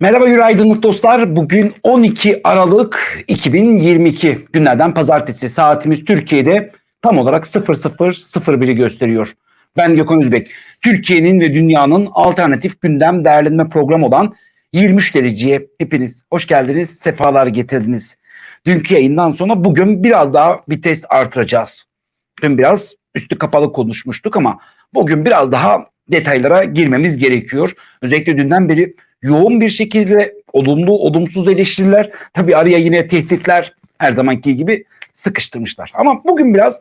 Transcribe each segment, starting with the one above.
Merhaba günaydınlık dostlar. Bugün 12 Aralık 2022 günlerden pazartesi. Saatimiz Türkiye'de tam olarak 00.01'i gösteriyor. Ben Gökhan Üzbek. Türkiye'nin ve dünyanın alternatif gündem değerlendirme programı olan 23 dereceye hepiniz hoş geldiniz, sefalar getirdiniz. Dünkü yayından sonra bugün biraz daha vites artıracağız. Dün biraz üstü kapalı konuşmuştuk ama bugün biraz daha detaylara girmemiz gerekiyor. Özellikle dünden beri yoğun bir şekilde olumlu, olumsuz eleştiriler, tabii araya yine tehditler her zamanki gibi sıkıştırmışlar. Ama bugün biraz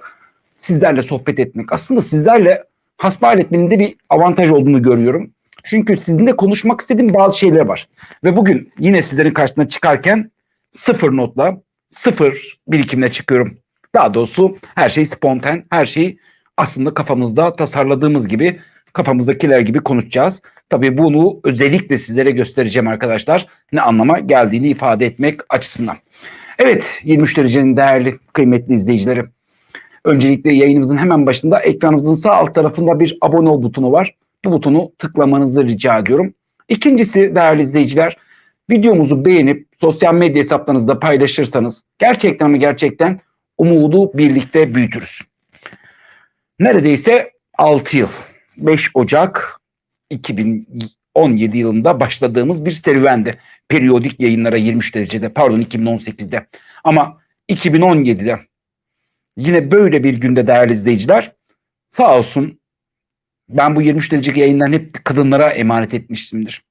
sizlerle sohbet etmek, aslında sizlerle hasbihal etmenin de bir avantaj olduğunu görüyorum. Çünkü sizinle konuşmak istediğim bazı şeyler var. Ve bugün yine sizlerin karşısına çıkarken sıfır notla, sıfır birikimle çıkıyorum. Daha doğrusu her şey spontan, her şey aslında kafamızda tasarladığımız gibi, kafamızdakiler gibi konuşacağız. Tabii bunu özellikle sizlere göstereceğim arkadaşlar. Ne anlama geldiğini ifade etmek açısından. Evet 23 derecenin değerli kıymetli izleyicileri. Öncelikle yayınımızın hemen başında ekranımızın sağ alt tarafında bir abone ol butonu var. Bu butonu tıklamanızı rica ediyorum. İkincisi değerli izleyiciler videomuzu beğenip sosyal medya hesaplarınızda paylaşırsanız gerçekten mi gerçekten umudu birlikte büyütürüz. Neredeyse 6 yıl 5 Ocak 2017 yılında başladığımız bir serüvendi. Periyodik yayınlara 23 derecede pardon 2018'de ama 2017'de yine böyle bir günde değerli izleyiciler sağ olsun ben bu 23 derecelik yayından hep kadınlara emanet etmişimdir.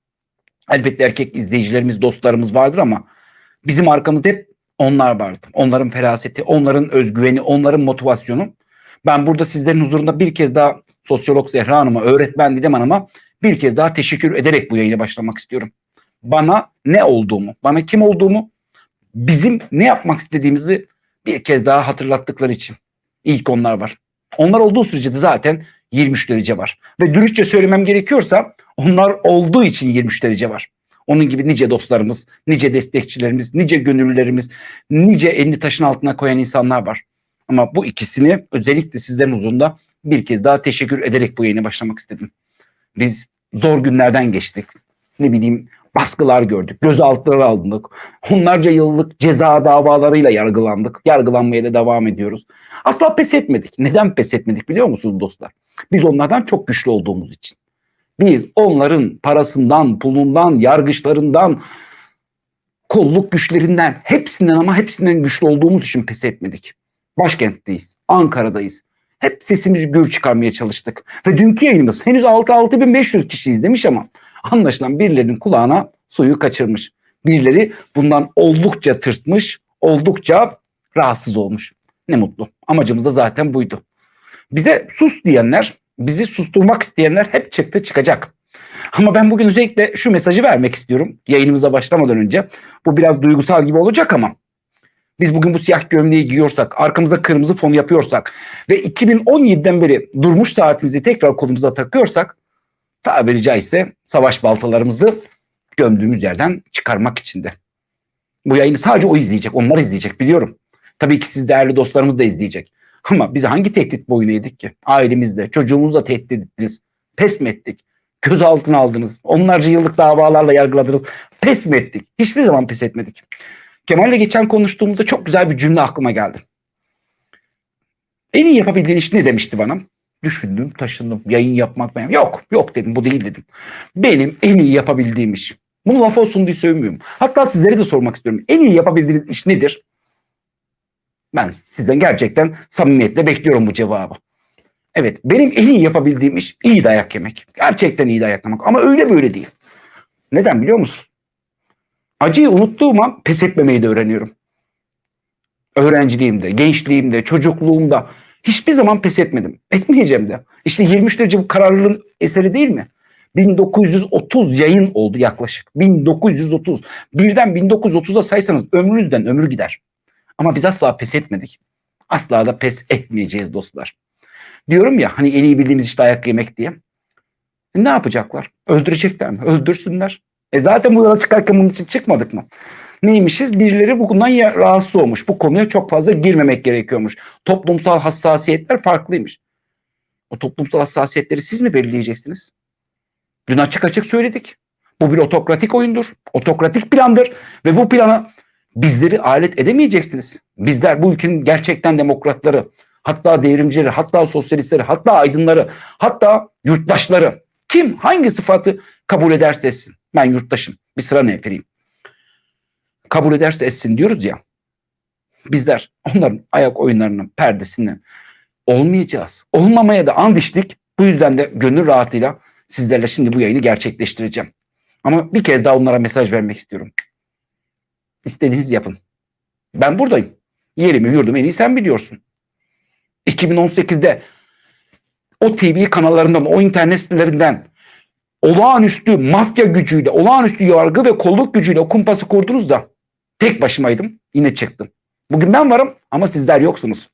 Elbette erkek izleyicilerimiz, dostlarımız vardır ama bizim arkamızda hep onlar vardı. Onların feraseti, onların özgüveni, onların motivasyonu. Ben burada sizlerin huzurunda bir kez daha sosyolog Zehra Hanım'a, öğretmen Didem Hanım'a bir kez daha teşekkür ederek bu yayına başlamak istiyorum. Bana ne olduğumu, bana kim olduğumu, bizim ne yapmak istediğimizi bir kez daha hatırlattıkları için. İlk onlar var. Onlar olduğu sürece de zaten 23 derece var. Ve dürüstçe söylemem gerekiyorsa onlar olduğu için 23 derece var. Onun gibi nice dostlarımız, nice destekçilerimiz, nice gönüllülerimiz, nice elini taşın altına koyan insanlar var. Ama bu ikisini özellikle sizlerin huzurunda bir kez daha teşekkür ederek bu yayına başlamak istedim. Biz zor günlerden geçtik. Ne bileyim baskılar gördük, gözaltıları aldık. Onlarca yıllık ceza davalarıyla yargılandık. Yargılanmaya da devam ediyoruz. Asla pes etmedik. Neden pes etmedik biliyor musunuz dostlar? Biz onlardan çok güçlü olduğumuz için. Biz onların parasından, pulundan, yargıçlarından, kolluk güçlerinden, hepsinden ama hepsinden güçlü olduğumuz için pes etmedik. Başkentteyiz, Ankara'dayız. Hep sesimizi gür çıkarmaya çalıştık. Ve dünkü yayınımız henüz 6-6500 kişi izlemiş ama anlaşılan birilerinin kulağına suyu kaçırmış. Birileri bundan oldukça tırtmış, oldukça rahatsız olmuş. Ne mutlu. Amacımız da zaten buydu. Bize sus diyenler, bizi susturmak isteyenler hep çıktı çıkacak. Ama ben bugün özellikle şu mesajı vermek istiyorum yayınımıza başlamadan önce. Bu biraz duygusal gibi olacak ama biz bugün bu siyah gömleği giyiyorsak, arkamıza kırmızı fon yapıyorsak ve 2017'den beri durmuş saatimizi tekrar kolumuza takıyorsak tabiri caizse savaş baltalarımızı gömdüğümüz yerden çıkarmak için de. Bu yayını sadece o izleyecek, onlar izleyecek biliyorum. Tabii ki siz değerli dostlarımız da izleyecek. Ama bize hangi tehdit boyun eğdik ki? Ailemizde, çocuğumuzla tehdit ettiniz. Pes mi ettik? Gözaltına aldınız. Onlarca yıllık davalarla yargıladınız. Pes mi ettik? Hiçbir zaman pes etmedik. Kemal'le geçen konuştuğumuzda çok güzel bir cümle aklıma geldi. En iyi yapabildiğin iş ne demişti bana? Düşündüm, taşındım. Yayın yapmak ben. Yok, yok dedim. Bu değil dedim. Benim en iyi yapabildiğim iş. Bunu laf olsun diye söylemiyorum. Hatta sizlere de sormak istiyorum. En iyi yapabildiğiniz iş nedir? Ben sizden gerçekten samimiyetle bekliyorum bu cevabı. Evet, benim en iyi yapabildiğim iş iyi dayak yemek. Gerçekten iyi dayak yemek. Ama öyle böyle değil. Neden biliyor musun? Acıyı unuttuğum an pes etmemeyi de öğreniyorum. Öğrenciliğimde, gençliğimde, çocukluğumda hiçbir zaman pes etmedim. Etmeyeceğim de. İşte 23 derece bu kararlılığın eseri değil mi? 1930 yayın oldu yaklaşık. 1930. Birden 1930'a saysanız ömrünüzden ömür gider. Ama biz asla pes etmedik. Asla da pes etmeyeceğiz dostlar. Diyorum ya hani en iyi bildiğimiz işte ayak yemek diye. E ne yapacaklar? Öldürecekler mi? Öldürsünler. E zaten bu yola çıkarken bunun için çıkmadık mı? Neymişiz? Birileri bu konudan ya- rahatsız olmuş. Bu konuya çok fazla girmemek gerekiyormuş. Toplumsal hassasiyetler farklıymış. O toplumsal hassasiyetleri siz mi belirleyeceksiniz? Dün açık açık söyledik. Bu bir otokratik oyundur. Otokratik plandır ve bu plana bizleri alet edemeyeceksiniz. Bizler bu ülkenin gerçekten demokratları, hatta devrimcileri, hatta sosyalistleri, hatta aydınları, hatta yurttaşları kim hangi sıfatı kabul ederse etsin. Ben yurttaşım. Bir sıra neferiyim. Kabul ederse etsin diyoruz ya. Bizler onların ayak oyunlarının perdesini olmayacağız. Olmamaya da and içtik. Bu yüzden de gönül rahatıyla sizlerle şimdi bu yayını gerçekleştireceğim. Ama bir kez daha onlara mesaj vermek istiyorum. İstediğinizi yapın. Ben buradayım. Yerimi yurdumu en iyi sen biliyorsun. 2018'de o TV kanallarından, o internet sitelerinden olağanüstü mafya gücüyle, olağanüstü yargı ve kolluk gücüyle o kumpası kurdunuz da tek başımaydım. Yine çıktım. Bugün ben varım ama sizler yoksunuz.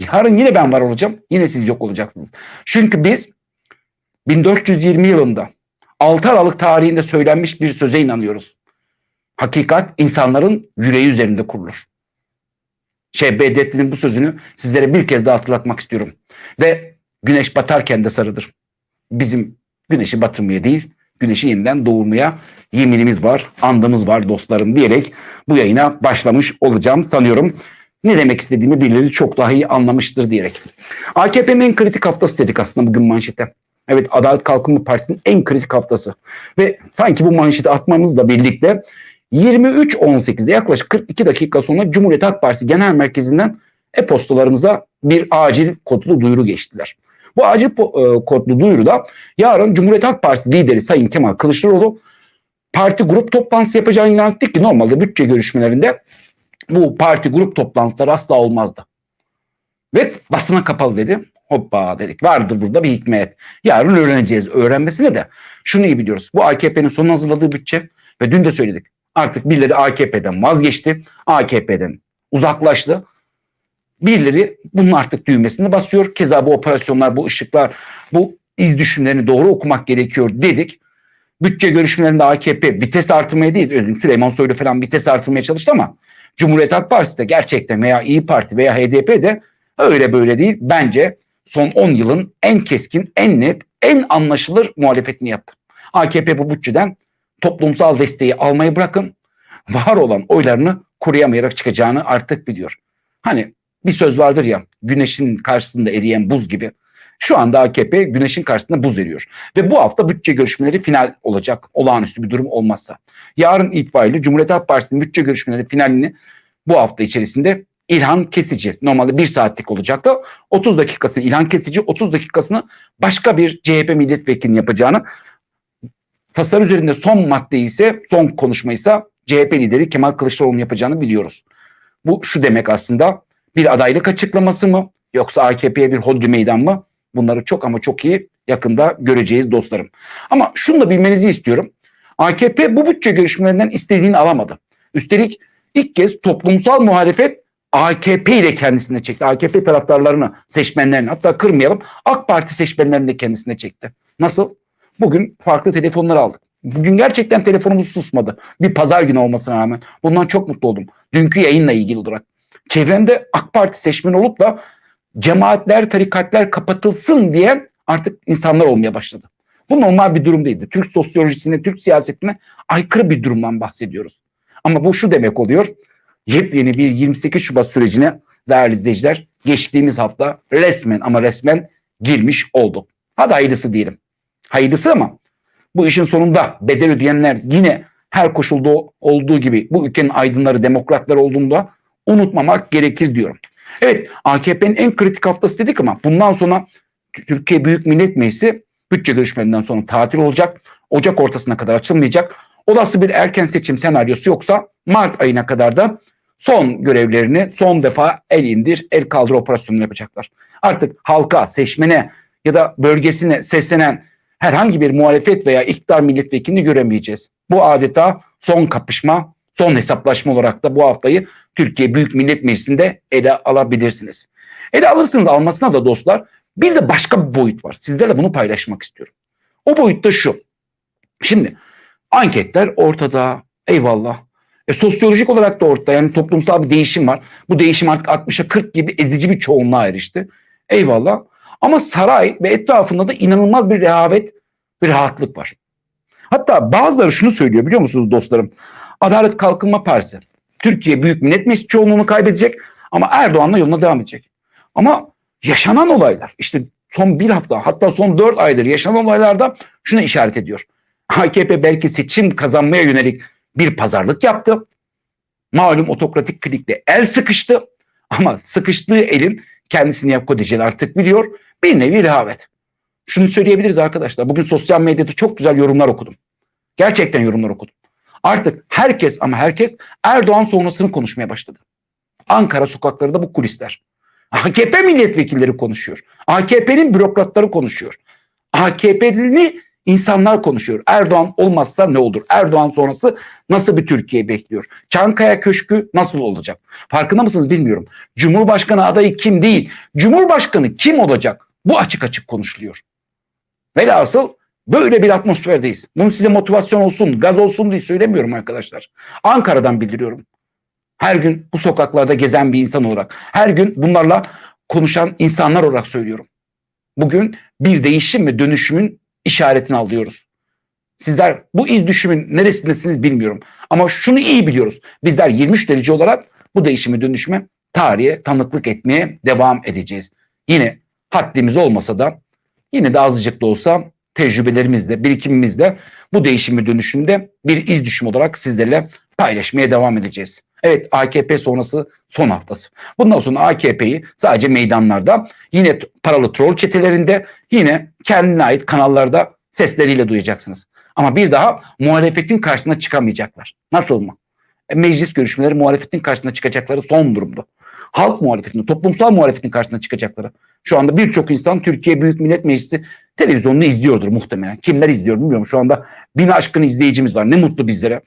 Yarın yine ben var olacağım. Yine siz yok olacaksınız. Çünkü biz 1420 yılında 6 Aralık tarihinde söylenmiş bir söze inanıyoruz. Hakikat insanların yüreği üzerinde kurulur. Şey Bedrettin'in bu sözünü sizlere bir kez daha hatırlatmak istiyorum. Ve güneş batarken de sarıdır. Bizim güneşi batırmaya değil, güneşi yeniden doğurmaya yeminimiz var, andımız var dostlarım diyerek bu yayına başlamış olacağım sanıyorum. Ne demek istediğimi birileri çok daha iyi anlamıştır diyerek. AKP'nin en kritik haftası dedik aslında bugün manşete. Evet Adalet Kalkınma Partisi'nin en kritik haftası. Ve sanki bu manşeti atmamızla birlikte 23.18'de yaklaşık 42 dakika sonra Cumhuriyet Halk Partisi Genel Merkezi'nden e-postalarımıza bir acil kodlu duyuru geçtiler. Bu acil e, kodlu duyuruda yarın Cumhuriyet Halk Partisi lideri Sayın Kemal Kılıçdaroğlu parti grup toplantısı yapacağını ilan ettik ki normalde bütçe görüşmelerinde bu parti grup toplantıları asla olmazdı. Ve basına kapalı dedi. Hoppa dedik. Vardır burada bir hikmet. Yarın öğreneceğiz. Öğrenmesine de şunu iyi biliyoruz. Bu AKP'nin son hazırladığı bütçe ve dün de söyledik. Artık birileri AKP'den vazgeçti. AKP'den uzaklaştı. Birileri bunun artık düğmesini basıyor. Keza bu operasyonlar, bu ışıklar, bu iz düşümlerini doğru okumak gerekiyor dedik. Bütçe görüşmelerinde AKP vites artırmaya değil, özüm Süleyman Soylu falan vites artırmaya çalıştı ama Cumhuriyet Halk Partisi de gerçekten veya İyi Parti veya HDP de öyle böyle değil. Bence son 10 yılın en keskin, en net, en anlaşılır muhalefetini yaptı. AKP bu bütçeden toplumsal desteği almayı bırakın, var olan oylarını koruyamayarak çıkacağını artık biliyor. Hani bir söz vardır ya, güneşin karşısında eriyen buz gibi. Şu anda AKP güneşin karşısında buz eriyor. Ve bu hafta bütçe görüşmeleri final olacak. Olağanüstü bir durum olmazsa. Yarın itibariyle Cumhuriyet Halk Partisi'nin bütçe görüşmeleri finalini bu hafta içerisinde İlhan Kesici normalde bir saatlik olacaktı. 30 dakikasını İlhan Kesici 30 dakikasını başka bir CHP milletvekilinin yapacağını tasarı üzerinde son madde ise son konuşma ise CHP lideri Kemal Kılıçdaroğlu'nun yapacağını biliyoruz. Bu şu demek aslında bir adaylık açıklaması mı yoksa AKP'ye bir hodri meydan mı? Bunları çok ama çok iyi yakında göreceğiz dostlarım. Ama şunu da bilmenizi istiyorum. AKP bu bütçe görüşmelerinden istediğini alamadı. Üstelik ilk kez toplumsal muhalefet AKP ile kendisine çekti. AKP taraftarlarını, seçmenlerini hatta kırmayalım AK Parti seçmenlerini de kendisine çekti. Nasıl? Bugün farklı telefonlar aldık. Bugün gerçekten telefonumuz susmadı. Bir pazar günü olmasına rağmen. Bundan çok mutlu oldum. Dünkü yayınla ilgili olarak. Çevremde AK Parti seçmeni olup da cemaatler, tarikatlar kapatılsın diye artık insanlar olmaya başladı. Bu normal bir durum değildi. Türk sosyolojisine, Türk siyasetine aykırı bir durumdan bahsediyoruz. Ama bu şu demek oluyor. Yepyeni bir 28 Şubat sürecine değerli izleyiciler geçtiğimiz hafta resmen ama resmen girmiş oldu. Hadi hayırlısı diyelim. Hayırlısı ama bu işin sonunda bedel ödeyenler yine her koşulda olduğu gibi bu ülkenin aydınları, demokratları olduğunda unutmamak gerekir diyorum. Evet AKP'nin en kritik haftası dedik ama bundan sonra Türkiye Büyük Millet Meclisi bütçe görüşmelerinden sonra tatil olacak. Ocak ortasına kadar açılmayacak. Olası bir erken seçim senaryosu yoksa Mart ayına kadar da son görevlerini son defa el indir, el kaldır operasyonunu yapacaklar. Artık halka, seçmene ya da bölgesine seslenen herhangi bir muhalefet veya iktidar milletvekilini göremeyeceğiz. Bu adeta son kapışma, son hesaplaşma olarak da bu haftayı Türkiye Büyük Millet Meclisi'nde ele alabilirsiniz. Ele alırsınız almasına da dostlar bir de başka bir boyut var. Sizlerle bunu paylaşmak istiyorum. O boyut da şu. Şimdi anketler ortada. Eyvallah. E, sosyolojik olarak da ortada. Yani toplumsal bir değişim var. Bu değişim artık 60'a 40 gibi ezici bir çoğunluğa erişti. Eyvallah. Ama saray ve etrafında da inanılmaz bir rehavet, bir rahatlık var. Hatta bazıları şunu söylüyor biliyor musunuz dostlarım? Adalet Kalkınma Partisi. Türkiye Büyük Millet Meclisi çoğunluğunu kaybedecek ama Erdoğan'la yoluna devam edecek. Ama yaşanan olaylar işte son bir hafta hatta son dört aydır yaşanan olaylarda şunu işaret ediyor. AKP belki seçim kazanmaya yönelik bir pazarlık yaptı. Malum otokratik klikle el sıkıştı ama sıkıştığı elin kendisini yap kodeceli artık biliyor. Bir nevi rehavet. Şunu söyleyebiliriz arkadaşlar. Bugün sosyal medyada çok güzel yorumlar okudum. Gerçekten yorumlar okudum. Artık herkes ama herkes Erdoğan sonrasını konuşmaya başladı. Ankara sokaklarında bu kulisler. AKP milletvekilleri konuşuyor. AKP'nin bürokratları konuşuyor. AKP'li insanlar konuşuyor. Erdoğan olmazsa ne olur? Erdoğan sonrası nasıl bir Türkiye bekliyor? Çankaya Köşkü nasıl olacak? Farkında mısınız bilmiyorum. Cumhurbaşkanı adayı kim değil? Cumhurbaşkanı kim olacak? Bu açık açık konuşuluyor. Velhasıl böyle bir atmosferdeyiz. Bunu size motivasyon olsun, gaz olsun diye söylemiyorum arkadaşlar. Ankara'dan bildiriyorum. Her gün bu sokaklarda gezen bir insan olarak, her gün bunlarla konuşan insanlar olarak söylüyorum. Bugün bir değişim ve dönüşümün işaretini alıyoruz. Sizler bu iz düşümün neresindesiniz bilmiyorum. Ama şunu iyi biliyoruz. Bizler 23 derece olarak bu değişimi dönüşüme tarihe tanıklık etmeye devam edeceğiz. Yine haddimiz olmasa da yine de azıcık da olsa tecrübelerimizle, birikimimizle bu değişimi dönüşümde bir iz düşüm olarak sizlerle paylaşmaya devam edeceğiz. Evet AKP sonrası son haftası. Bundan sonra AKP'yi sadece meydanlarda yine paralı troll çetelerinde yine kendine ait kanallarda sesleriyle duyacaksınız. Ama bir daha muhalefetin karşısına çıkamayacaklar. Nasıl mı? E, meclis görüşmeleri muhalefetin karşısına çıkacakları son durumda. Halk muhalefetinin, toplumsal muhalefetin karşısına çıkacakları. Şu anda birçok insan Türkiye Büyük Millet Meclisi televizyonunu izliyordur muhtemelen. Kimler izliyor bilmiyorum. Şu anda bin aşkın izleyicimiz var. Ne mutlu bizlere.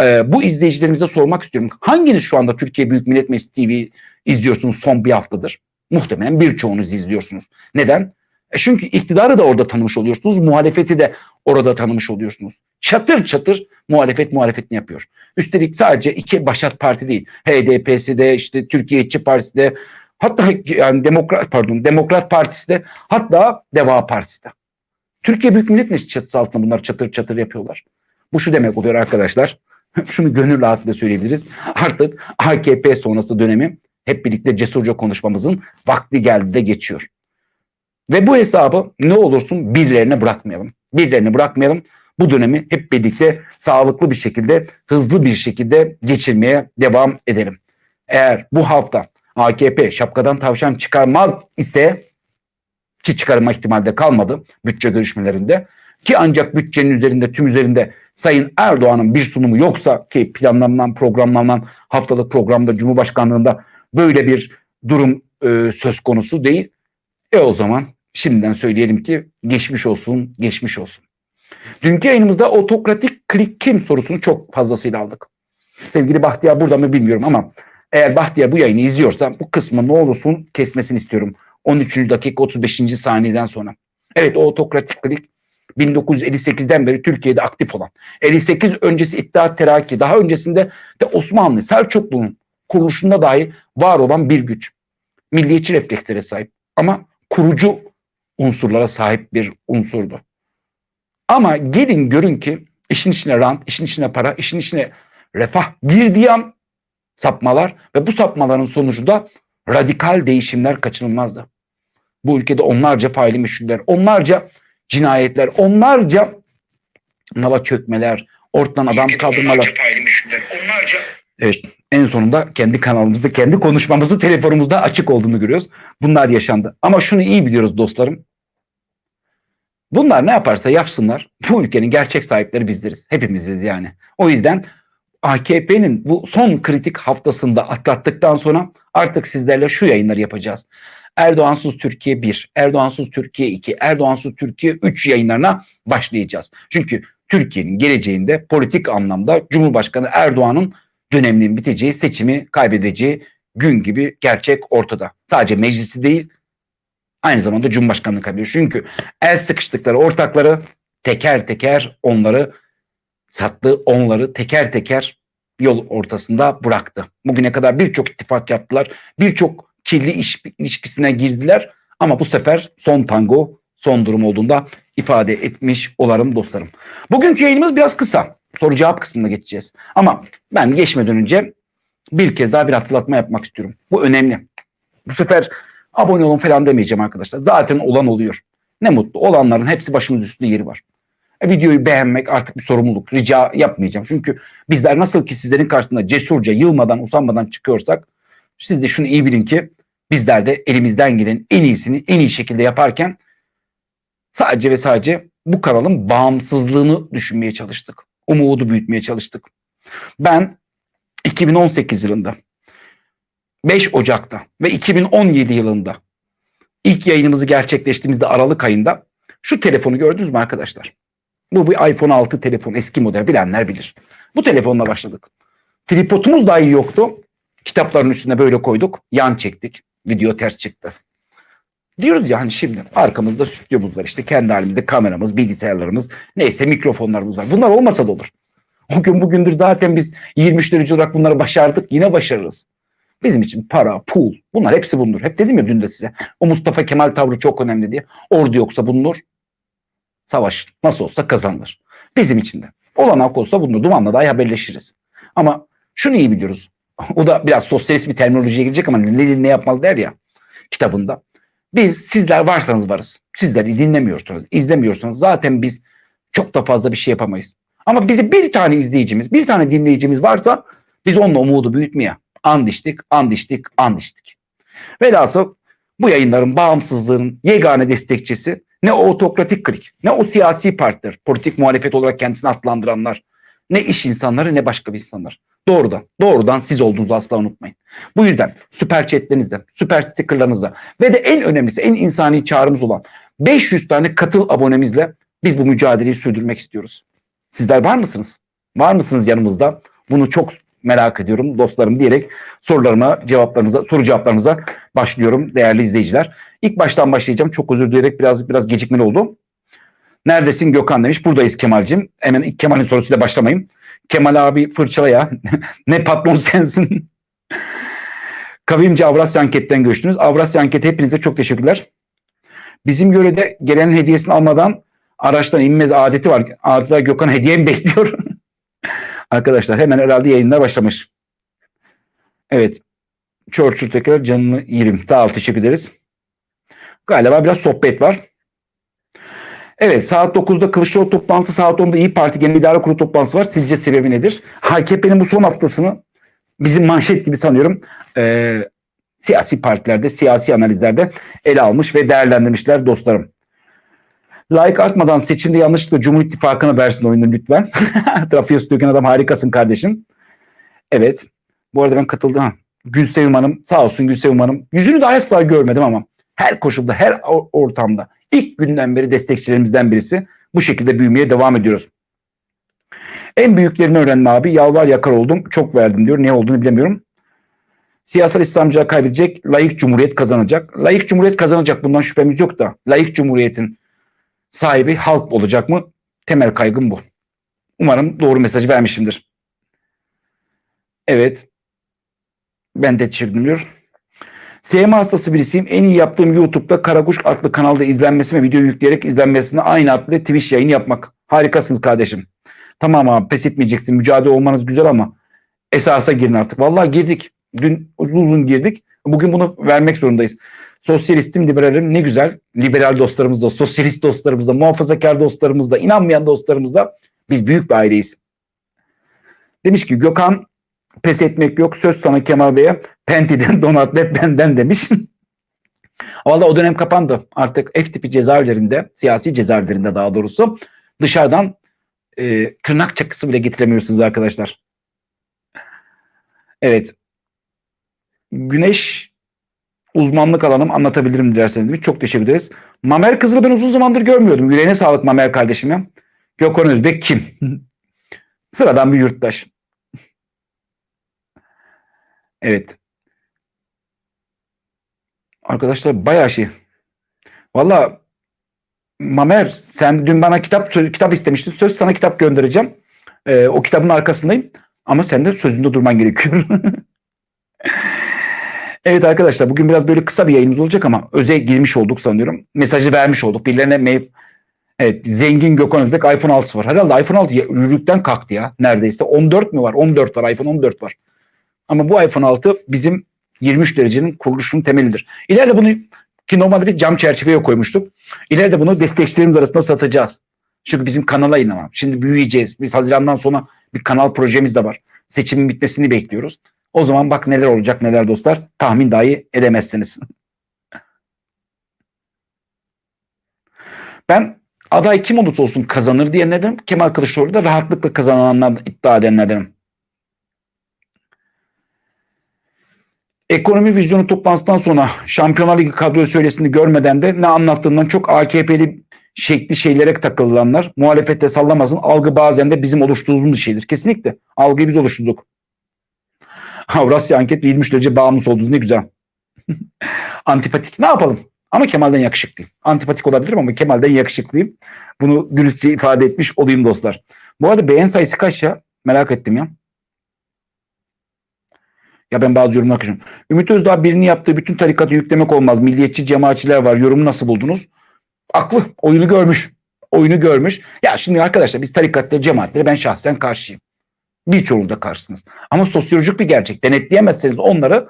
Ee, bu izleyicilerimize sormak istiyorum. Hanginiz şu anda Türkiye Büyük Millet Meclisi TV izliyorsunuz son bir haftadır? Muhtemelen birçoğunuz izliyorsunuz. Neden? E çünkü iktidarı da orada tanımış oluyorsunuz. Muhalefeti de orada tanımış oluyorsunuz. Çatır çatır muhalefet muhalefetini yapıyor. Üstelik sadece iki başat parti değil. HDP'si de işte Türkiye İşçi Partisi de hatta yani Demokrat pardon Demokrat Partisi de hatta Deva Partisi de. Türkiye Büyük Millet Meclisi çatısı altında bunlar çatır çatır yapıyorlar. Bu şu demek oluyor arkadaşlar. Şunu gönül rahatlığıyla söyleyebiliriz. Artık AKP sonrası dönemi hep birlikte cesurca konuşmamızın vakti geldi de geçiyor. Ve bu hesabı ne olursun birilerine bırakmayalım. Birilerine bırakmayalım. Bu dönemi hep birlikte sağlıklı bir şekilde, hızlı bir şekilde geçirmeye devam edelim. Eğer bu hafta AKP şapkadan tavşan çıkarmaz ise ki çıkarma ihtimali de kalmadı bütçe görüşmelerinde ki ancak bütçenin üzerinde tüm üzerinde Sayın Erdoğan'ın bir sunumu yoksa ki planlanan programlanan haftalık programda Cumhurbaşkanlığında böyle bir durum e, söz konusu değil. E o zaman şimdiden söyleyelim ki geçmiş olsun, geçmiş olsun. Dünkü yayınımızda otokratik klik kim sorusunu çok fazlasıyla aldık. Sevgili Bahtiyar burada mı bilmiyorum ama eğer Bahtiyar bu yayını izliyorsa bu kısmı ne olursun kesmesini istiyorum. 13. dakika 35. saniyeden sonra. Evet o otokratik klik 1958'den beri Türkiye'de aktif olan. 58 öncesi İttihat Terakki daha öncesinde de Osmanlı Selçuklu'nun kuruluşunda dahi var olan bir güç. Milliyetçi reflekslere sahip ama kurucu unsurlara sahip bir unsurdu. Ama gelin görün ki işin içine rant, işin içine para, işin içine refah girdiği an sapmalar ve bu sapmaların sonucu da radikal değişimler kaçınılmazdı. Bu ülkede onlarca faili meşhuller, onlarca cinayetler, onlarca mala çökmeler, ortadan adam kaldırmalar. Onlarca Evet, en sonunda kendi kanalımızda, kendi konuşmamızı telefonumuzda açık olduğunu görüyoruz. Bunlar yaşandı. Ama şunu iyi biliyoruz dostlarım. Bunlar ne yaparsa yapsınlar bu ülkenin gerçek sahipleri bizleriz. Hepimiziz yani. O yüzden AKP'nin bu son kritik haftasında atlattıktan sonra artık sizlerle şu yayınları yapacağız. Erdoğansız Türkiye 1, Erdoğansız Türkiye 2, Erdoğansız Türkiye 3 yayınlarına başlayacağız. Çünkü Türkiye'nin geleceğinde politik anlamda Cumhurbaşkanı Erdoğan'ın döneminin biteceği, seçimi kaybedeceği gün gibi gerçek ortada. Sadece meclisi değil, aynı zamanda Cumhurbaşkanlığı kaybediyor. Çünkü el sıkıştıkları ortakları teker teker onları sattı, onları teker teker yol ortasında bıraktı. Bugüne kadar birçok ittifak yaptılar, birçok kirli iş ilişkisine girdiler ama bu sefer son tango, son durum olduğunda ifade etmiş olarım dostlarım. Bugünkü yayınımız biraz kısa. Soru cevap kısmına geçeceğiz. Ama ben geçmeden önce bir kez daha bir hatırlatma yapmak istiyorum. Bu önemli. Bu sefer abone olun falan demeyeceğim arkadaşlar. Zaten olan oluyor. Ne mutlu. Olanların hepsi başımız üstünde yeri var. E, videoyu beğenmek artık bir sorumluluk. Rica yapmayacağım. Çünkü bizler nasıl ki sizlerin karşısında cesurca, yılmadan, usanmadan çıkıyorsak siz de şunu iyi bilin ki bizler de elimizden gelen en iyisini en iyi şekilde yaparken sadece ve sadece bu kanalın bağımsızlığını düşünmeye çalıştık. Umudu büyütmeye çalıştık. Ben 2018 yılında 5 Ocak'ta ve 2017 yılında ilk yayınımızı gerçekleştiğimizde Aralık ayında şu telefonu gördünüz mü arkadaşlar? Bu bir iPhone 6 telefon eski model bilenler bilir. Bu telefonla başladık. Tripodumuz dahi yoktu. Kitapların üstüne böyle koyduk. Yan çektik. Video ters çıktı. Diyoruz ya hani şimdi arkamızda stüdyomuz var işte kendi halimizde kameramız, bilgisayarlarımız, neyse mikrofonlarımız var. Bunlar olmasa da olur. O gün bugündür zaten biz 23 derece olarak bunları başardık yine başarırız. Bizim için para, pul bunlar hepsi bulunur. Hep dedim ya dün de size o Mustafa Kemal tavrı çok önemli diye. Ordu yoksa bulunur. Savaş nasıl olsa kazanılır. Bizim için de. Olanak olsa bulunur. Dumanla dahi haberleşiriz. Ama şunu iyi biliyoruz. O da biraz sosyalist bir terminolojiye girecek ama ne, ne yapmalı der ya kitabında. Biz sizler varsanız varız. Sizleri dinlemiyorsunuz, izlemiyorsunuz. Zaten biz çok da fazla bir şey yapamayız. Ama bizi bir tane izleyicimiz, bir tane dinleyicimiz varsa biz onunla umudu büyütmeye and içtik, and içtik, and içtik. Velhasıl bu yayınların bağımsızlığının yegane destekçisi ne o otokratik klik, ne o siyasi partiler, politik muhalefet olarak kendisini adlandıranlar, ne iş insanları ne başka bir insanlar. Doğrudan, doğrudan siz olduğunuzu asla unutmayın. Bu yüzden süper chatlerinizle, süper stickerlarınızla ve de en önemlisi en insani çağrımız olan 500 tane katıl abonemizle biz bu mücadeleyi sürdürmek istiyoruz. Sizler var mısınız? Var mısınız yanımızda? Bunu çok merak ediyorum dostlarım diyerek sorularıma, cevaplarınıza, soru cevaplarınıza başlıyorum değerli izleyiciler. İlk baştan başlayacağım. Çok özür dileyerek biraz biraz gecikmeli oldu. Neredesin Gökhan demiş. Buradayız Kemal'cim. Hemen Kemal'in sorusuyla başlamayayım. Kemal abi fırçala ya. ne patron sensin. Kavimci Avrasya Anket'ten görüştünüz. Avrasya Anket'e hepinize çok teşekkürler. Bizim yörede gelen hediyesini almadan araçtan inmez adeti var. Adeta Gökhan hediye mi bekliyor? Arkadaşlar hemen herhalde yayınlar başlamış. Evet. Churchill tekrar canını yerim. Sağ ol teşekkür ederiz. Galiba biraz sohbet var. Evet saat 9'da Kılıçdaroğlu toplantısı saat 10'da İyi Parti Genel İdare Kurulu toplantısı var. Sizce sebebi nedir? AKP'nin bu son haftasını bizim manşet gibi sanıyorum e, siyasi partilerde, siyasi analizlerde ele almış ve değerlendirmişler dostlarım. Like atmadan seçimde yanlışlıkla Cumhur İttifakı'na versin oyunu lütfen. Trafios döken adam harikasın kardeşim. Evet. Bu arada ben katıldım. Ha. Gülsevim Hanım sağ olsun Gülsevim Hanım. Yüzünü daha asla görmedim ama her koşulda, her ortamda ilk günden beri destekçilerimizden birisi. Bu şekilde büyümeye devam ediyoruz. En büyüklerini öğrenme abi. Yalvar yakar oldum. Çok verdim diyor. Ne olduğunu bilemiyorum. Siyasal İslamcılığa kaybedecek. Layık Cumhuriyet kazanacak. Layık Cumhuriyet kazanacak. Bundan şüphemiz yok da. Layık Cumhuriyet'in sahibi halk olacak mı? Temel kaygım bu. Umarım doğru mesajı vermişimdir. Evet. Ben de teşekkür ediyorum. SM hastası birisiyim. En iyi yaptığım YouTube'da Karakuş adlı kanalda izlenmesi ve video yükleyerek izlenmesine aynı adlı Twitch yayını yapmak. Harikasınız kardeşim. Tamam abi pes etmeyeceksin. Mücadele olmanız güzel ama esasa girin artık. Vallahi girdik. Dün uzun uzun girdik. Bugün bunu vermek zorundayız. Sosyalistim, liberalim ne güzel. Liberal dostlarımız da, sosyalist dostlarımız da, muhafazakar dostlarımız da, inanmayan dostlarımız da biz büyük bir aileyiz. Demiş ki Gökhan pes etmek yok. Söz sana Kemal Bey'e. Penti'den Donat Net benden demiş. Valla o dönem kapandı. Artık F tipi cezaevlerinde, siyasi cezaevlerinde daha doğrusu dışarıdan e, tırnak çakısı bile getiremiyorsunuz arkadaşlar. Evet. Güneş uzmanlık alanım anlatabilirim dilerseniz demiş. Çok teşekkür ederiz. Mamer kızını ben uzun zamandır görmüyordum. Yüreğine sağlık Mamer kardeşim ya. Gökhan Özbek kim? Sıradan bir yurttaş. Evet. Arkadaşlar bayağı şey. Valla Mamer sen dün bana kitap kitap istemiştin. Söz sana kitap göndereceğim. Ee, o kitabın arkasındayım. Ama sen de sözünde durman gerekiyor. evet arkadaşlar bugün biraz böyle kısa bir yayınımız olacak ama öze girmiş olduk sanıyorum. Mesajı vermiş olduk. Birilerine mail Evet zengin Gökhan Özbek iPhone 6 var. Herhalde iPhone 6 ya- yürürlükten kalktı ya neredeyse. 14 mü var? 14 var iPhone 14 var. Ama bu iPhone 6 bizim 23 derecenin kuruluşunun temelidir. İleride bunu ki normalde biz cam çerçeveye koymuştuk. İleride bunu destekçilerimiz arasında satacağız. Çünkü bizim kanala inanmam. Şimdi büyüyeceğiz. Biz Haziran'dan sonra bir kanal projemiz de var. Seçimin bitmesini bekliyoruz. O zaman bak neler olacak neler dostlar. Tahmin dahi edemezsiniz. Ben aday kim olursa olsun kazanır diyenlerdenim. Kemal Kılıçdaroğlu da rahatlıkla kazananlar iddia edenlerdenim. Ekonomi vizyonu toplantısından sonra Şampiyonlar Ligi kadro söylesini görmeden de ne anlattığından çok AKP'li şekli şeylere takılanlar muhalefette sallamasın. Algı bazen de bizim oluşturduğumuz bir şeydir. Kesinlikle. Algıyı biz oluşturduk. Avrasya anket 23 derece bağımlısı olduğunuz ne güzel. Antipatik. Ne yapalım? Ama Kemal'den yakışıklıyım. Antipatik olabilirim ama Kemal'den yakışıklıyım. Bunu dürüstçe ifade etmiş olayım dostlar. Bu arada beğen sayısı kaç ya? Merak ettim ya. Ya ben bazı yorumlar okuyacağım. Ümit Özdağ birini yaptığı bütün tarikatı yüklemek olmaz. Milliyetçi cemaatçiler var. Yorumu nasıl buldunuz? Aklı. Oyunu görmüş. Oyunu görmüş. Ya şimdi arkadaşlar biz tarikatları, cemaatleri ben şahsen karşıyım. Birçoğunu da karşısınız. Ama sosyolojik bir gerçek. Denetleyemezseniz onları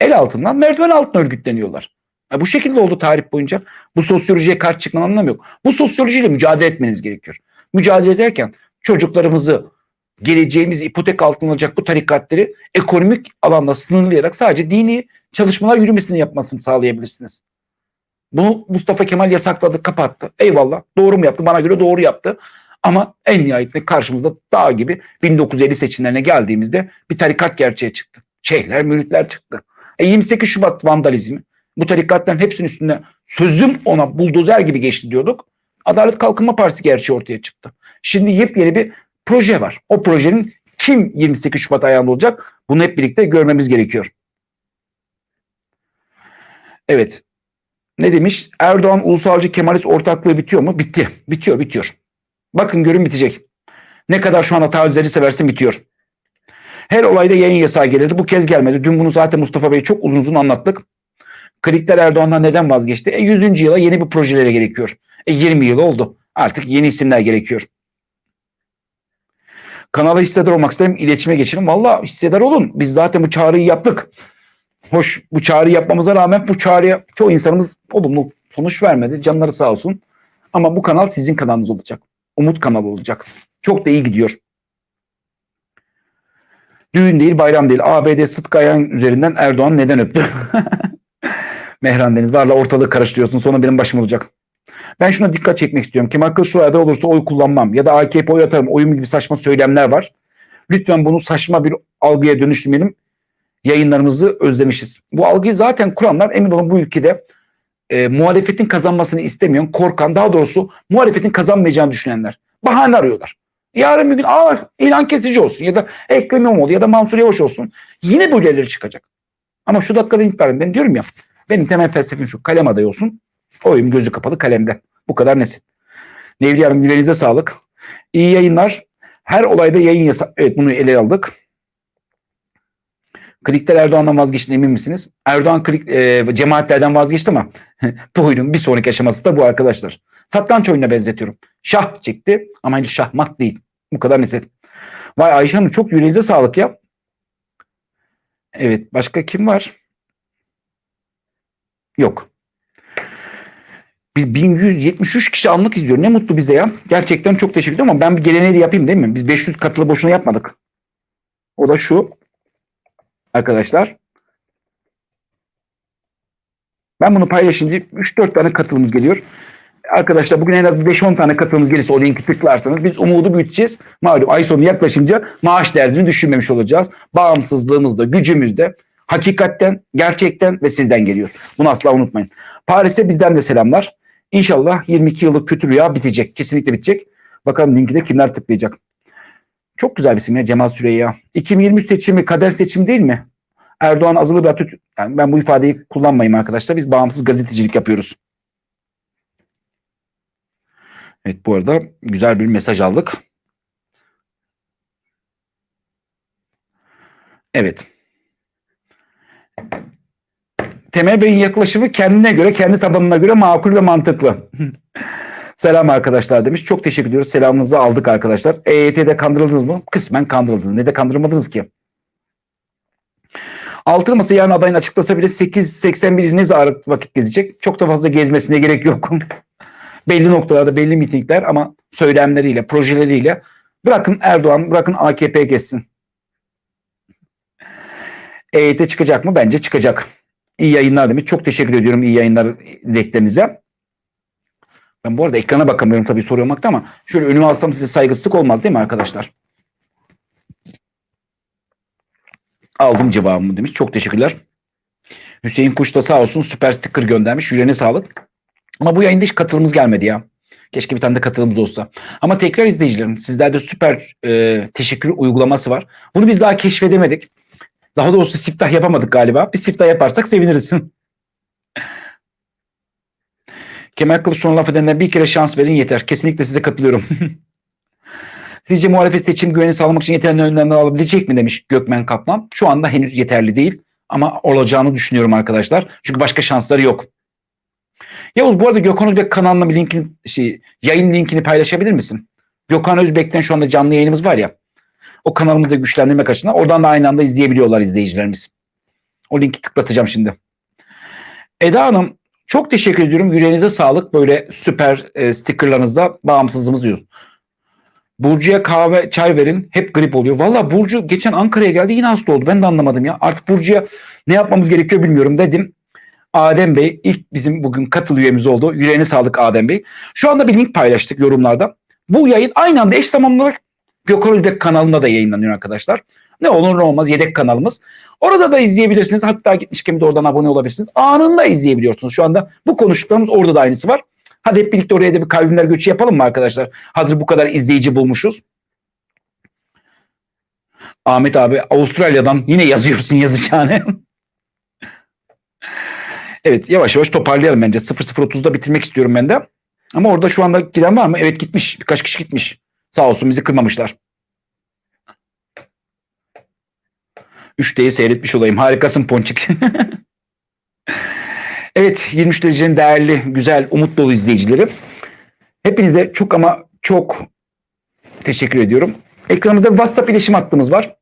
el altından merdiven altına örgütleniyorlar. Ya bu şekilde oldu tarih boyunca. Bu sosyolojiye karşı çıkmanın anlamı yok. Bu sosyolojiyle mücadele etmeniz gerekiyor. Mücadele ederken çocuklarımızı geleceğimiz ipotek altına alacak bu tarikatları ekonomik alanda sınırlayarak sadece dini çalışmalar yürümesini yapmasını sağlayabilirsiniz. Bunu Mustafa Kemal yasakladı, kapattı. Eyvallah. Doğru mu yaptı? Bana göre doğru yaptı. Ama en nihayetinde karşımızda dağ gibi 1950 seçimlerine geldiğimizde bir tarikat gerçeğe çıktı. Şeyhler, müritler çıktı. E 28 Şubat vandalizmi. Bu tarikatların hepsinin üstünde sözüm ona buldozer gibi geçti diyorduk. Adalet Kalkınma Partisi gerçeği ortaya çıktı. Şimdi yepyeni bir proje var. O projenin kim 28 Şubat ayağında olacak? Bunu hep birlikte görmemiz gerekiyor. Evet. Ne demiş? Erdoğan ulusalcı Kemalist ortaklığı bitiyor mu? Bitti. Bitiyor, bitiyor. Bakın görün bitecek. Ne kadar şu anda taahhütleri seversin bitiyor. Her olayda yayın yasağı gelirdi. Bu kez gelmedi. Dün bunu zaten Mustafa Bey çok uzun uzun anlattık. Klikler Erdoğan'dan neden vazgeçti? E 100. yıla yeni bir projelere gerekiyor. E 20 yıl oldu. Artık yeni isimler gerekiyor. Kanala hissedar olmak istedim. İletişime geçelim. Valla hissedar olun. Biz zaten bu çağrıyı yaptık. Hoş bu çağrı yapmamıza rağmen bu çağrıya çoğu insanımız olumlu sonuç vermedi. Canları sağ olsun. Ama bu kanal sizin kanalınız olacak. Umut kanalı olacak. Çok da iyi gidiyor. Düğün değil bayram değil. ABD Sıtkı Ayhan üzerinden Erdoğan neden öptü? Mehran Deniz varla ortalığı karıştırıyorsun sonra benim başım olacak. Ben şuna dikkat çekmek istiyorum. Kemal Kılıçdaroğlu aday olursa oy kullanmam ya da AKP oy atarım oyum gibi saçma söylemler var. Lütfen bunu saçma bir algıya dönüştürmeyelim. Yayınlarımızı özlemişiz. Bu algıyı zaten kuranlar emin olun bu ülkede e, muhalefetin kazanmasını istemeyen, korkan daha doğrusu muhalefetin kazanmayacağını düşünenler. Bahane arıyorlar. Yarın bir gün aa ilan kesici olsun ya da Ekrem İmamoğlu ya da Mansur Yavaş olsun. Yine böyleleri çıkacak. Ama şu dakikada itibaren ben diyorum ya benim temel felsefem şu kalem adayı olsun. Oyum gözü kapalı kalemde. Bu kadar nesin. Nevriye Hanım yüreğinize sağlık. İyi yayınlar. Her olayda yayın yasa... Evet bunu ele aldık. Klikler Erdoğan'dan vazgeçtiğine emin misiniz? Erdoğan klik, e, cemaatlerden vazgeçti ama bu bir sonraki aşaması da bu arkadaşlar. Satranç oyununa benzetiyorum. Şah çekti ama henüz şahmat değil. Bu kadar neset. Vay Ayşe Hanım çok yüreğinize sağlık ya. Evet başka kim var? Yok. Biz 1173 kişi anlık izliyor. Ne mutlu bize ya. Gerçekten çok teşekkür ederim ama ben bir geleneği yapayım değil mi? Biz 500 katılı boşuna yapmadık. O da şu. Arkadaşlar. Ben bunu paylaşınca 3-4 tane katılımız geliyor. Arkadaşlar bugün en az bir 5-10 tane katılımız gelirse o linki tıklarsanız biz umudu büyüteceğiz. Malum ay sonu yaklaşınca maaş derdini düşünmemiş olacağız. Bağımsızlığımız da gücümüz de hakikatten, gerçekten ve sizden geliyor. Bunu asla unutmayın. Paris'e bizden de selamlar. İnşallah 22 yıllık kötü rüya bitecek. Kesinlikle bitecek. Bakalım linkine kimler tıklayacak. Çok güzel bir isim ya Cemal Süreyya. 2023 seçimi kader seçimi değil mi? Erdoğan azılı bir Atatürk. Yani ben bu ifadeyi kullanmayayım arkadaşlar. Biz bağımsız gazetecilik yapıyoruz. Evet bu arada güzel bir mesaj aldık. Evet. Temel Bey'in yaklaşımı kendine göre, kendi tabanına göre makul ve mantıklı. Selam arkadaşlar demiş. Çok teşekkür ediyoruz. Selamınızı aldık arkadaşlar. EYT'de kandırıldınız mı? Kısmen kandırıldınız. Ne de kandırılmadınız ki? Altılı masa yarın adayını açıklasa bile 8-81 il ne zaman vakit gezecek? Çok da fazla gezmesine gerek yok. belli noktalarda belli mitingler ama söylemleriyle, projeleriyle bırakın Erdoğan, bırakın AKP geçsin. EYT çıkacak mı? Bence çıkacak. İyi yayınlar demiş. Çok teşekkür ediyorum iyi yayınlar dileklerinize. Ben bu arada ekrana bakamıyorum tabii soru olmakta ama şöyle önüme alsam size saygısızlık olmaz değil mi arkadaşlar? Aldım cevabımı demiş. Çok teşekkürler. Hüseyin Kuş da sağ olsun süper sticker göndermiş. Yüreğine sağlık. Ama bu yayında hiç katılımız gelmedi ya. Keşke bir tane de katılımız olsa. Ama tekrar izleyicilerim sizlerde süper e, teşekkür uygulaması var. Bunu biz daha keşfedemedik. Daha doğrusu siftah yapamadık galiba. Bir siftah yaparsak seviniriz. Kemal Kılıçdaroğlu laf edenler bir kere şans verin yeter. Kesinlikle size katılıyorum. Sizce muhalefet seçim güveni sağlamak için yeterli önlemler alabilecek mi demiş Gökmen Kaplan. Şu anda henüz yeterli değil ama olacağını düşünüyorum arkadaşlar. Çünkü başka şansları yok. Yavuz bu arada Gökhan Özbek kanalına bir linkini, şey, yayın linkini paylaşabilir misin? Gökhan Özbek'ten şu anda canlı yayınımız var ya. O kanalımızı güçlendirmek açısından oradan da aynı anda izleyebiliyorlar izleyicilerimiz. O linki tıklatacağım şimdi. Eda Hanım çok teşekkür ediyorum. Yüreğinize sağlık. Böyle süper e, stickerlarınızda bağımsızlığımız diyoruz. Burcu'ya kahve çay verin. Hep grip oluyor. Valla Burcu geçen Ankara'ya geldi yine hasta oldu. Ben de anlamadım ya. Artık Burcu'ya ne yapmamız gerekiyor bilmiyorum dedim. Adem Bey ilk bizim bugün katıl üyemiz oldu. Yüreğine sağlık Adem Bey. Şu anda bir link paylaştık yorumlarda. Bu yayın aynı anda eş zamanlı olarak Gökhan Özbek kanalında da yayınlanıyor arkadaşlar. Ne olur ne olmaz yedek kanalımız. Orada da izleyebilirsiniz. Hatta gitmişken bir de oradan abone olabilirsiniz. Anında izleyebiliyorsunuz. Şu anda bu konuştuklarımız orada da aynısı var. Hadi hep birlikte oraya da bir kavimler göçü yapalım mı arkadaşlar? Hazır bu kadar izleyici bulmuşuz. Ahmet abi Avustralya'dan yine yazıyorsun yazacağını. evet yavaş yavaş toparlayalım bence. 00.30'da bitirmek istiyorum ben de. Ama orada şu anda giden var mı? Evet gitmiş. Birkaç kişi gitmiş. Sağ olsun bizi kırmamışlar. 3D'yi seyretmiş olayım. Harikasın Ponçik. evet 23 derecenin değerli, güzel, umut dolu izleyicileri. Hepinize çok ama çok teşekkür ediyorum. Ekranımızda WhatsApp iletişim hattımız var.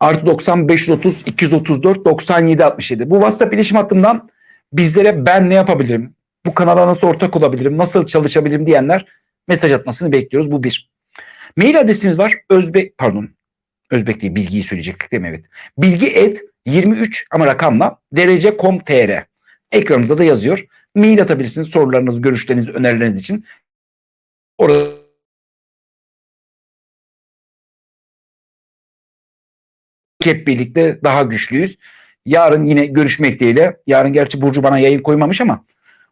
Artı 90 530 234 97 67. Bu WhatsApp iletişim hattından bizlere ben ne yapabilirim? Bu kanala nasıl ortak olabilirim? Nasıl çalışabilirim diyenler mesaj atmasını bekliyoruz. Bu bir. Mail adresimiz var. Özbek pardon. Özbek değil bilgiyi söyleyecektik değil mi? Evet. Bilgi et 23 ama rakamla derece.com.tr ekranınızda da yazıyor. Mail atabilirsiniz sorularınız, görüşleriniz, önerileriniz için. Orada hep birlikte daha güçlüyüz. Yarın yine görüşmek dileğiyle. Yarın gerçi Burcu bana yayın koymamış ama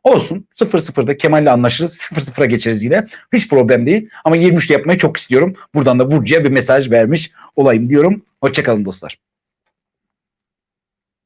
olsun. 0-0'da Kemal'le anlaşırız. 0-0'a geçeriz yine. Hiç problem değil. Ama 23'te yapmayı çok istiyorum. Buradan da Burcu'ya bir mesaj vermiş olayım diyorum. Hoşçakalın dostlar.